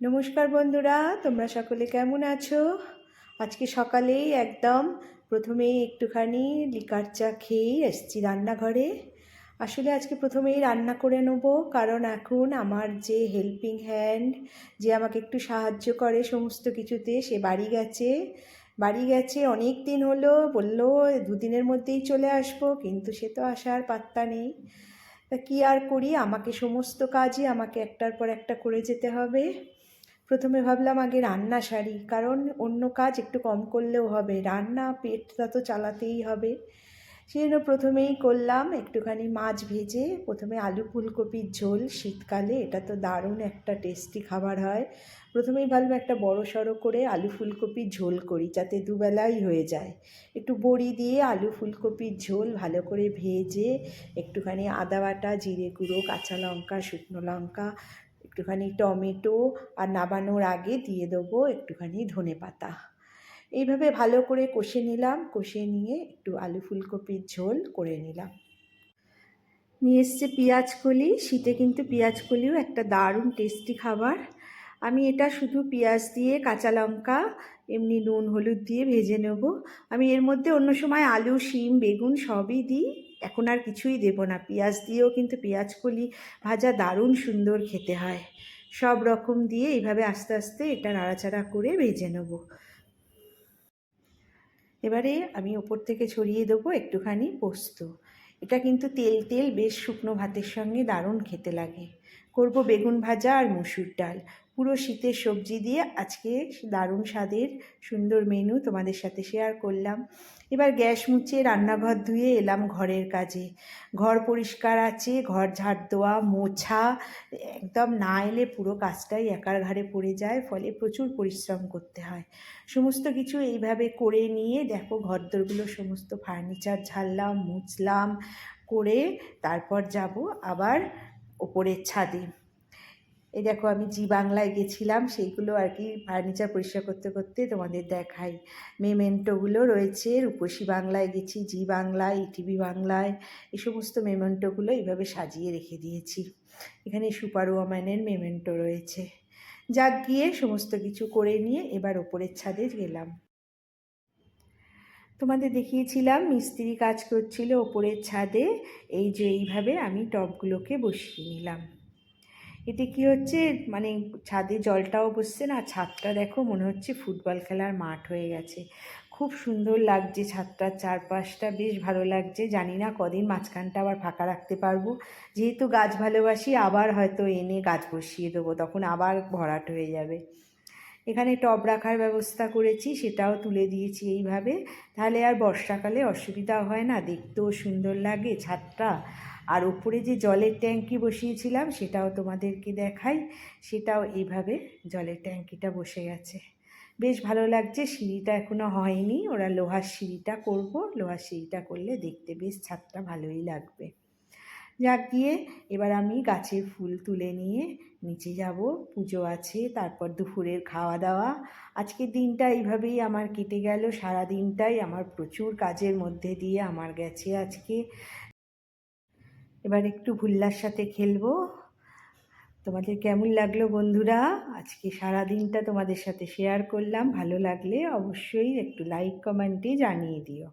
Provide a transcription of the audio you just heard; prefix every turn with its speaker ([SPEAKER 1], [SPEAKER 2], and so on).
[SPEAKER 1] নমস্কার বন্ধুরা, তোমরা সকলে কেমন আছো? আজকে সকালেই একদম প্রথমেই একটুখানি লিকার চা খেয়েই এসছি রান্নাঘরে। আসলে আজকে প্রথমেই রান্না করে নেব, কারণ এখন আমার যে হেল্পিং হ্যান্ড যে আমাকে একটু সাহায্য করে সমস্ত কিছুতে, সে বাড়ি গেছে। বাড়ি গেছে, অনেক দিন হলো, বলল দুদিনের মধ্যেই চলে আসব, কিন্তু সে তো আসার পাত্তা নেই। তা কী আর করি? আমাকে সমস্ত কাজই আমাকে একটার পর একটা করে যেতে হবে। প্রথমে ভাবলাম আগে রান্না সারি, কারণ অন্য কাজ একটু কম করলেও হবে। রান্না পেটটা তো চালাতেই হবে। সেই জন্য প্রথমেই করলাম একটুখানি মাছ ভেজে, প্রথমে আলু ফুলকপির ঝোল শীতকালে, এটা তো দারুণ একটা টেস্টি খাবার হয়। প্রথমেই ভাবলাম একটা বড় সড়ো করে আলু ফুলকপির ঝোল করি যাতে দুবেলাই হয়ে যায়। একটু বড়ি দিয়ে আলু ফুলকপির ঝোল ভালো করে ভেজে, একটুখানি আদা বাটা, জিরে গুঁড়ো, কাঁচা লঙ্কা, শুকনো লঙ্কা, একটুখানি টমেটো আর নাবানোর আগে দিয়ে দেবো একটুখানি ধনে পাতা এইভাবে ভালো করে কষে নিলাম, কষে নিয়ে একটু আলু ফুলকপির ঝোল করে নিলাম। নিয়ে এসছে পেঁয়াজ কলি, শীতে কিন্তু পেঁয়াজ কলিও একটা দারুণ টেস্টি খাবার। আমি এটা শুধু পেঁয়াজ দিয়ে, কাঁচা লঙ্কা, এমনি নুন, হলুদ দিয়ে ভেজে নেব। আমি এর মধ্যে অন্য সময় আলু, শিম, বেগুন সবই দিই। এখন আর কিছুই দেব না। পেঁয়াজ দিয়েও কিন্তু পেঁয়াজ কলি ভাজা দারুণ সুন্দর খেতে হয়। সব রকম দিয়ে এইভাবে আস্তে আস্তে এটা নাড়াচাড়া করে ভেজে নেব। এবারে আমি ওপর থেকে ছড়িয়ে দেবো একটুখানি পোস্ত। এটা কিন্তু তেল তেল বেশ শুকনো ভাতের সঙ্গে দারুণ খেতে লাগে। করব বেগুন ভাজা আর মুসুর ডাল। পুরো শীতের সবজি দিয়ে আজকে দারুণ স্বাদের সুন্দর মেনু তোমাদের সাথে শেয়ার করলাম। এবার গ্যাস মুছে রান্নাঘর ধুয়ে এলাম ঘরের কাজে। ঘর পরিষ্কার আছে, ঘর ঝাড় দেওয়া, মোছা, একদম না এলে পুরো কাজটাই একার ঘাড়ে পড়ে যায়, ফলে প্রচুর পরিশ্রম করতে হয়। সমস্ত কিছু এইভাবে করে নিয়ে দেখো ঘরদোরগুলো সমস্ত ফার্নিচার ঝাড়লাম, মুছলাম, করে তারপর যাব আবার ওপরের ছাদে। এই দেখো আমি জি বাংলায় গেছিলাম, সেইগুলো আর কি ফার্নিচার পরিষ্কার করতে করতে তোমাদের দেখাই। মেমেন্টোগুলো রয়েছে, রূপসী বাংলায় গেছি, জি বাংলায় ইটিভি বাংলায়, এই সমস্ত মেমেন্টোগুলো এইভাবে সাজিয়ে রেখে দিয়েছি। এখানে সুপার ওয়াম্যানের মেমেন্টো রয়েছে। যাক গিয়ে সমস্ত কিছু করে নিয়ে এবার ওপরের ছাদে গেলাম। তোমাদের দেখিয়েছিলাম, মিস্ত্রি কাজ করছিল ওপরের ছাদে। এই যে এইভাবে আমি টবগুলোকে বসিয়ে নিলাম। এতে কি হচ্ছে মানে ছাদে জলটাও বসছে না, ছাদটা দেখো মনে হচ্ছে ফুটবল খেলার মাঠ হয়ে গেছে। খুব সুন্দর লাগছে ছাদটার চারপাশটা, বেশ ভালো লাগছে। জানি না কদিন মাঝখানটা আবার ফাঁকা রাখতে পারব। যেহেতু গাছ ভালোবাসি, আবার হয়তো এনে গাছ বসিয়ে দেবো, তখন আবার ভরাট হয়ে যাবে। এখানে টব রাখার ব্যবস্থা করেছি, সেটাও তুলে দিয়েছি এইভাবে। তাহলে আর বর্ষাকালে অসুবিধা হয় না, দেখতেও সুন্দর লাগে ছাদটা। আর ওপরে যে জলের ট্যাঙ্কি বসিয়েছিলাম, সেটাও তোমাদেরকে দেখাই। সেটাও এইভাবে জলের ট্যাঙ্কিটা বসে গেছে বেশ ভালো লাগছে, সিঁড়িটা এখনও হয়নি। ওরা লোহার সিঁড়িটা করব, লোহার সিঁড়িটা করলে দেখতে বেশ ছাদটা ভালোই লাগবে। যাক গিয়ে, এবার আমি গাছের ফুল তুলে নিয়ে নিচে যাব। পুজো আছে, তারপর দুপুরের খাওয়া দাওয়া আজকের দিনটা এইভাবেই আমার কেটে গেল। সারা দিনটাই আমার প্রচুর কাজের মধ্যে দিয়ে আমার গেছে আজকে। এবার একটু ভুল্লার সাথে খেলব। তোমাদের কেমন লাগল বন্ধুরা? আজকে সারা দিনটা তোমাদের সাথে শেয়ার করলাম। ভালো লাগলে অবশ্যই একটু লাইক কমেন্টে জানিয়ে দিও।